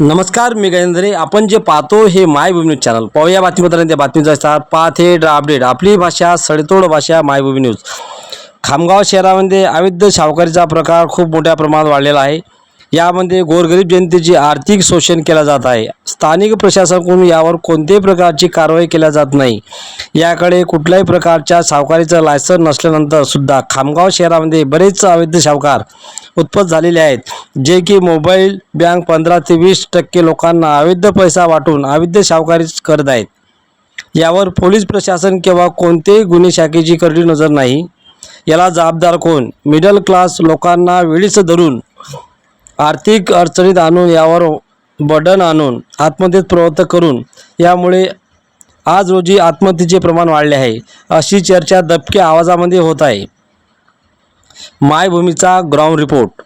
नमस्कार मी गजेंद्रे. आपण जे पाहतो हे मायभूमी न्यूज चॅनल. पाहूया बातमीपत्रांनी त्या बातमीचा असतात पाहत हे अपडेट आपली भाषा सडेतोड भाषा मायभूमी न्यूज. खामगाव शहरामध्ये अवैध सावकारीचा प्रकार खूप मोठ्या प्रमाणात वाढलेला आहे. यामध्ये गोरगरीब जनतेची आर्थिक शोषण केला जात आहे. स्थानिक प्रशासनाकडून यावर कोणत्याही प्रकारची कारवाई केल्या जात नाही. याकडे कुठल्याही प्रकारच्या सावकारीचं लायसन नसल्यानंतर सुद्धा खामगाव शहरामध्ये बरेच अवैध सावकार उत्पन्न झालेले आहेत. जे की मोबाईल बँक पंधरा ते वीस टक्के लोकांना अवैध पैसा वाटून अवैध सावकारी करत आहेत. यावर पोलीस प्रशासन किंवा कोणतेही गुन्हे शाखेची करडी नजर नाही. याला जबाबदार कोण? मिडल क्लास लोकांना वेळीच धरून आर्थिक अडचणीत आणून यावर बडन आणून आत्महत्येत प्रवृत्त करून यामुळे आज रोजी आत्महत्येचे प्रमाण वाढले आहे अशी चर्चा दबक्या आवाजामध्ये होत आहे. मायभूमीचा ग्राउंड रिपोर्ट